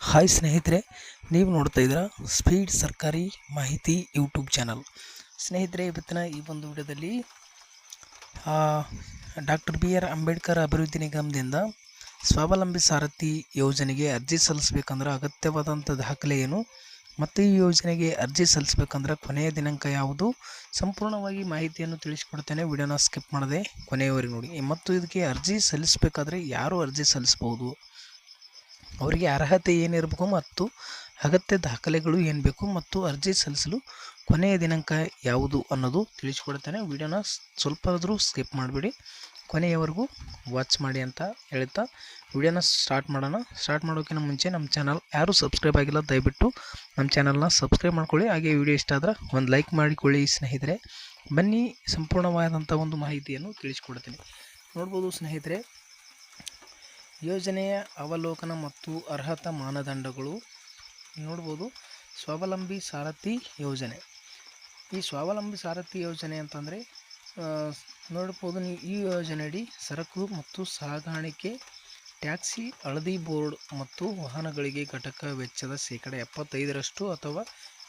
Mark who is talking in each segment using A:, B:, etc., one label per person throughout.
A: Hi ಸ್ನೇಹಿತರೆ, ನೀವು ನೋಡ್ತಾ ಇದ್ದೀರಾ ಸ್ಪೀಡ್ ಸರ್ಕಾರಿ ಮಾಹಿತಿ ಯೂಟ್ಯೂಬ್ ಚಾನಲ್ ಸ್ನೇಹಿತರೆ, ಇವತ್ತಿನ ಈ ಒಂದು ವಿಡಿಯೋದಲ್ಲಿ ಡಾಕ್ಟರ್ ಬಿ ಆರ್ ಅಂಬೇಡ್ಕರ್ ಅಭಿವೃದ್ಧಿ ನಿಗಮದಿಂದ ಸ್ವಾವಲಂಬಿ ಸಾರಥಿ ಯೋಜನೆಗೆ ಅರ್ಜಿ ಸಲ್ಲಿಸಬೇಕಂದ್ರೆ ಅಗತ್ಯವಾದಂಥ ದಾಖಲೆ ಏನು? ಮತ್ತು ಈ ಯೋಜನೆಗೆ ಅರ್ಜಿ ಸಲ್ಲಿಸಬೇಕಂದ್ರೆ ಕೊನೆಯ ದಿನಾಂಕ ಯಾವುದು? ಸಂಪೂರ್ಣವಾಗಿ ಮಾಹಿತಿಯನ್ನು ತಿಳಿಸಿಕೊಡ್ತೇನೆ. ವಿಡಿಯೋನ ಸ್ಕಿಪ್ ಮಾಡದೆ ಕೊನೆಯವರೆಗೆ ನೋಡಿ. ಮತ್ತು ಇದಕ್ಕೆ ಅರ್ಜಿ ಸಲ್ಲಿಸಬೇಕಾದ್ರೆ ಯಾರು ಅರ್ಜಿ ಸಲ್ಲಿಸ್ಬೋದು ಅವರಿಗೆ ಅರ್ಹತೆ ಏನಿರಬೇಕು ಮತ್ತು ಅಗತ್ಯ ದಾಖಲೆಗಳು ಏನು ಬೇಕು ಮತ್ತು ಅರ್ಜಿ ಸಲ್ಲಿಸಲು ಕೊನೆಯ ದಿನಾಂಕ ಯಾವುದು ಅನ್ನೋದು ತಿಳಿಸ್ಕೊಡ್ತೇನೆ. ವಿಡಿಯೋನ ಸ್ವಲ್ಪ ಆದರೂ ಸ್ಕಿಪ್ ಮಾಡಿಬಿಡಿ. ಕೊನೆಯವರೆಗೂ ವಾಚ್ ಮಾಡಿ ಅಂತ ಹೇಳ್ತಾ ವಿಡಿಯೋನ ಸ್ಟಾರ್ಟ್ ಮಾಡೋಣ. ಸ್ಟಾರ್ಟ್ ಮಾಡೋಕ್ಕಿಂತ ಮುಂಚೆ ನಮ್ಮ ಚಾನಲ್ ಯಾರೂ ಸಬ್ಸ್ಕ್ರೈಬ್ ಆಗಿಲ್ಲ, ದಯವಿಟ್ಟು ನಮ್ಮ ಚಾನಲ್ನ ಸಬ್ಸ್ಕ್ರೈಬ್ ಮಾಡ್ಕೊಳ್ಳಿ. ಹಾಗೆ ವಿಡಿಯೋ ಇಷ್ಟ ಆದ್ರೆ ಒಂದು ಲೈಕ್ ಮಾಡಿಕೊಳ್ಳಿ ಸ್ನೇಹಿತರೆ. ಬನ್ನಿ, ಸಂಪೂರ್ಣವಾದಂಥ ಒಂದು ಮಾಹಿತಿಯನ್ನು ತಿಳಿಸ್ಕೊಡ್ತೀನಿ. ನೋಡ್ಬೋದು ಸ್ನೇಹಿತರೆ ಯೋಜನೆಯ ಅವಲೋಕನ ಮತ್ತು ಅರ್ಹತಾ ಮಾನದಂಡಗಳು ನೋಡ್ಬೋದು. ಸ್ವಾವಲಂಬಿ ಸಾರಥಿ ಯೋಜನೆ. ಈ ಸ್ವಾವಲಂಬಿ ಸಾರಥಿ ಯೋಜನೆ ಅಂತಂದರೆ ನೋಡ್ಬೋದು ನೀವು ಈ ಯೋಜನೆಯಡಿ ಸರಕು ಮತ್ತು ಸಾಗಾಣಿಕೆ, ಟ್ಯಾಕ್ಸಿ, ಹಳದಿ ಬೋರ್ಡ್ ಮತ್ತು ವಾಹನಗಳಿಗೆ ಘಟಕ ವೆಚ್ಚದ ಶೇಕಡ ಎಪ್ಪತ್ತೈದರಷ್ಟು ಅಥವಾ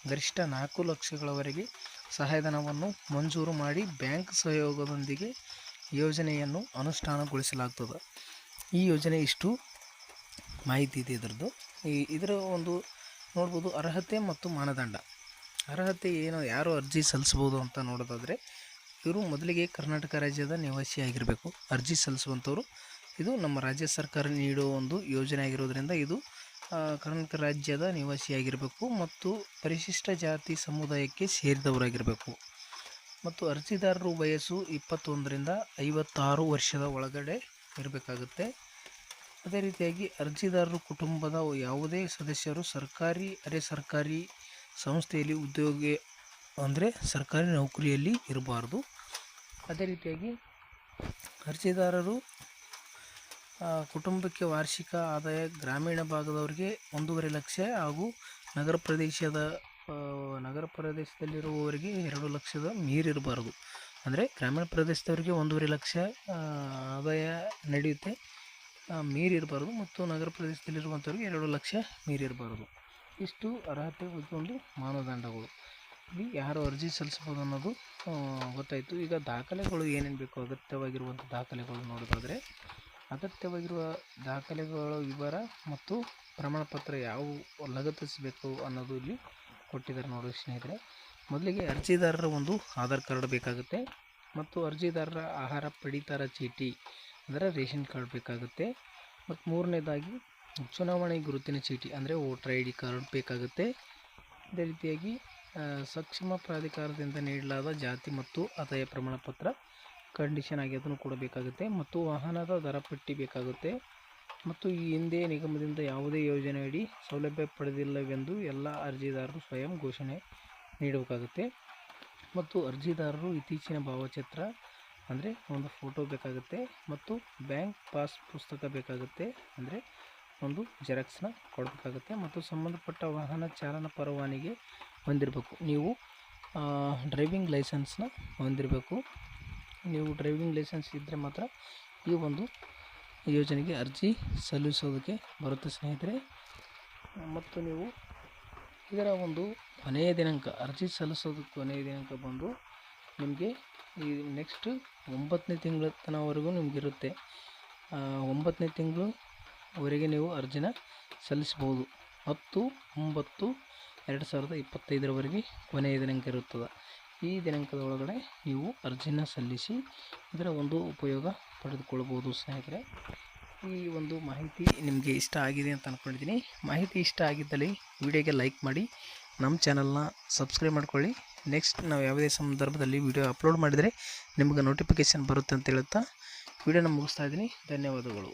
A: ಗರಿಷ್ಠ ನಾಲ್ಕು ಲಕ್ಷಗಳವರೆಗೆ ಸಹಾಯಧನವನ್ನು ಮಂಜೂರು ಮಾಡಿ ಬ್ಯಾಂಕ್ ಸಹಯೋಗದೊಂದಿಗೆ ಯೋಜನೆಯನ್ನು ಅನುಷ್ಠಾನಗೊಳಿಸಲಾಗ್ತದೆ. ಈ ಯೋಜನೆ ಇಷ್ಟು ಮಾಹಿತಿ ಇದೆ ಇದರದ್ದು. ಈ ಇದರ ಒಂದು ನೋಡ್ಬೋದು ಅರ್ಹತೆ ಮತ್ತು ಮಾನದಂಡ. ಅರ್ಹತೆ ಏನು, ಯಾರು ಅರ್ಜಿ ಸಲ್ಲಿಸ್ಬೋದು ಅಂತ ನೋಡೋದಾದರೆ, ಇವರು ಮೊದಲಿಗೆ ಕರ್ನಾಟಕ ರಾಜ್ಯದ ನಿವಾಸಿ ಆಗಿರಬೇಕು. ಅರ್ಜಿ ಸಲ್ಲಿಸುವಂಥವ್ರು, ಇದು ನಮ್ಮ ರಾಜ್ಯ ಸರ್ಕಾರ ನೀಡುವ ಒಂದು ಯೋಜನೆ ಆಗಿರೋದ್ರಿಂದ ಇದು ಕರ್ನಾಟಕ ರಾಜ್ಯದ ನಿವಾಸಿಯಾಗಿರಬೇಕು ಮತ್ತು ಪರಿಶಿಷ್ಟ ಜಾತಿ ಸಮುದಾಯಕ್ಕೆ ಸೇರಿದವರಾಗಿರಬೇಕು. ಮತ್ತು ಅರ್ಜಿದಾರರು ವಯಸ್ಸು ಇಪ್ಪತ್ತೊಂದರಿಂದ ಐವತ್ತಾರು ವರ್ಷದ ಒಳಗಡೆ ಇರಬೇಕಾಗುತ್ತೆ. ಅದೇ ರೀತಿಯಾಗಿ ಅರ್ಜಿದಾರರು ಕುಟುಂಬದ ಯಾವುದೇ ಸದಸ್ಯರು ಸರ್ಕಾರಿ, ಅರೆ ಸರ್ಕಾರಿ ಸಂಸ್ಥೆಯಲ್ಲಿ ಉದ್ಯೋಗಿ, ಅಂದರೆ ಸರ್ಕಾರಿ ನೌಕರಿಯಲ್ಲಿ ಇರಬಾರ್ದು. ಅದೇ ರೀತಿಯಾಗಿ ಅರ್ಜಿದಾರರು ಕುಟುಂಬಕ್ಕೆ ವಾರ್ಷಿಕ ಆದಾಯ ಗ್ರಾಮೀಣ ಭಾಗದವರಿಗೆ ಒಂದೂವರೆ ಲಕ್ಷ ಹಾಗೂ ನಗರ ಪ್ರದೇಶದ ನಗರ ಪ್ರದೇಶದಲ್ಲಿರುವವರಿಗೆ ಎರಡು ಲಕ್ಷದ ಮೀರಿರಬಾರ್ದು. ಅಂದರೆ ಗ್ರಾಮೀಣ ಪ್ರದೇಶದವರಿಗೆ ಒಂದೂವರೆ ಲಕ್ಷ ಆದಾಯ ನಡೆಯುತ್ತೆ. ಮೀರಿರಬಾರ್ದು ಮತ್ತು ನಗರ ಪ್ರದೇಶದಲ್ಲಿರುವಂಥವ್ರಿಗೆ ಎರಡು ಲಕ್ಷ ಮೀರಿರಬಾರ್ದು ಇಷ್ಟು ಅರ್ಹತೆ ಒಂದು ಮಾನದಂಡಗಳು. ಇಲ್ಲಿ ಯಾರು ಅರ್ಜಿ ಸಲ್ಲಿಸ್ಬೋದು ಅನ್ನೋದು ಗೊತ್ತಾಯಿತು. ಈಗ ದಾಖಲೆಗಳು ಏನೇನು ಬೇಕು ಅಗತ್ಯವಾಗಿರುವಂಥ ದಾಖಲೆಗಳು ನೋಡೋದಾದರೆ, ಅಗತ್ಯವಾಗಿರುವ ದಾಖಲೆಗಳ ವಿವರ ಮತ್ತು ಪ್ರಮಾಣಪತ್ರ ಯಾವ ಲಗತ್ತಿಸಬೇಕು ಅನ್ನೋದು ಇಲ್ಲಿ ಕೊಟ್ಟಿದ್ದಾರೆ ನೋಡಿ ಸ್ನೇಹಿತರೆ. ಮೊದಲಿಗೆ ಅರ್ಜಿದಾರರ ಒಂದು ಆಧಾರ್ ಕಾರ್ಡ್ ಬೇಕಾಗುತ್ತೆ ಮತ್ತು ಅರ್ಜಿದಾರರ ಆಹಾರ ಪಡಿತರ ಚೀಟಿ, ಅಂದರೆ ರೇಷನ್ ಕಾರ್ಡ್ ಬೇಕಾಗುತ್ತೆ. ಮತ್ತು ಮೂರನೇದಾಗಿ ಚುನಾವಣೆ ಗುರುತಿನ ಚೀಟಿ, ಅಂದರೆ ವೋಟರ್ ಐ ಡಿ ಕಾರ್ಡ್ ಬೇಕಾಗುತ್ತೆ. ಅದೇ ರೀತಿಯಾಗಿ ಸಕ್ಷಮ ಪ್ರಾಧಿಕಾರದಿಂದ ನೀಡಲಾದ ಜಾತಿ ಮತ್ತು ಆದಾಯ ಪ್ರಮಾಣ ಪತ್ರ ಕಂಡೀಷನ್ ಆಗಿ ಅದನ್ನು ಕೊಡಬೇಕಾಗುತ್ತೆ ಮತ್ತು ವಾಹನದ ದರ ಪಟ್ಟಿ ಬೇಕಾಗುತ್ತೆ. ಮತ್ತು ಈ ಹಿಂದೆ ನಿಗಮದಿಂದ ಯಾವುದೇ ಯೋಜನೆಯಡಿ ಸೌಲಭ್ಯ ಪಡೆದಿಲ್ಲವೆಂದು ಎಲ್ಲ ಅರ್ಜಿದಾರರು ಸ್ವಯಂ ಘೋಷಣೆ ನೀಡಬೇಕಾಗುತ್ತೆ. ಮತ್ತು ಅರ್ಜಿದಾರರು ಇತ್ತೀಚಿನ ಭಾವಚಿತ್ರ, ಅಂದರೆ ಒಂದು ಫೋಟೋ ಬೇಕಾಗುತ್ತೆ ಮತ್ತು ಬ್ಯಾಂಕ್ ಪಾಸ್ ಪುಸ್ತಕ ಬೇಕಾಗುತ್ತೆ, ಅಂದರೆ ಒಂದು ಜೆರಾಕ್ಸ್ನ ಕೊಡಬೇಕಾಗುತ್ತೆ ಮತ್ತು ಸಂಬಂಧಪಟ್ಟ ವಾಹನ ಚಾಲನ ಪರವಾನಿಗೆ ಹೊಂದಿರಬೇಕು. ನೀವು ಡ್ರೈವಿಂಗ್ ಲೈಸೆನ್ಸ್ನ ಹೊಂದಿರಬೇಕು. ನೀವು ಡ್ರೈವಿಂಗ್ ಲೈಸೆನ್ಸ್ ಇದ್ದರೆ ಮಾತ್ರ ಈ ಒಂದು ಯೋಜನೆಗೆ ಅರ್ಜಿ ಸಲ್ಲಿಸೋದಕ್ಕೆ ಬರುತ್ತೆ ಸ್ನೇಹಿತರೆ. ಮತ್ತು ನೀವು ಇದರ ಒಂದು ಕೊನೆಯ ದಿನಾಂಕ, ಅರ್ಜಿ ಸಲ್ಲಿಸೋದು ಕೊನೆಯ ದಿನಾಂಕ ಬಂದು ನಿಮಗೆ ಈ ನೆಕ್ಸ್ಟ್ ಒಂಬತ್ತನೇ ತಿಂಗಳ ತನವರೆಗೂ ನಿಮಗಿರುತ್ತೆ ಒಂಬತ್ತನೇ ತಿಂಗಳವರೆಗೆ ನೀವು ಅರ್ಜಿನ ಸಲ್ಲಿಸ್ಬೋದು ಹತ್ತು ಒಂಬತ್ತು ಎರಡು ಸಾವಿರದ ಇಪ್ಪತ್ತೈದರವರೆಗೆ ಕೊನೆಯ ದಿನಾಂಕ ಇರುತ್ತದೆ. ಈ ದಿನಾಂಕದ ಒಳಗಡೆ ನೀವು ಅರ್ಜಿನ ಸಲ್ಲಿಸಿ ಇದರ ಒಂದು ಉಪಯೋಗ ಪಡೆದುಕೊಳ್ಬೋದು ಸ್ನೇಹಿತರೆ. ಈ ಒಂದು ಮಾಹಿತಿ ನಿಮಗೆ ಇಷ್ಟ ಆಗಿದೆ ಅಂತ ಅಂದ್ಕೊಂಡಿದ್ದೀನಿ ಮಾಹಿತಿ ಇಷ್ಟ ಆಗಿದ್ದಲ್ಲಿ ವಿಡಿಯೋಗೆ ಲೈಕ್ ಮಾಡಿ, ನಮ್ಮ ಚಾನಲ್ನ ಸಬ್ಸ್ಕ್ರೈಬ್ ಮಾಡ್ಕೊಳ್ಳಿ. ನೆಕ್ಸ್ಟ್ ನಾವು ಯಾವುದೇ ಸಂದರ್ಭದಲ್ಲಿ ವಿಡಿಯೋ ಅಪ್ಲೋಡ್ ಮಾಡಿದರೆ ನಿಮಗೆ ನೋಟಿಫಿಕೇಷನ್ ಬರುತ್ತೆ ಅಂತ ಹೇಳುತ್ತಾ ವಿಡಿಯೋನ ಮುಗಿಸ್ತಾ ಇದ್ದೀನಿ. ಧನ್ಯವಾದಗಳು.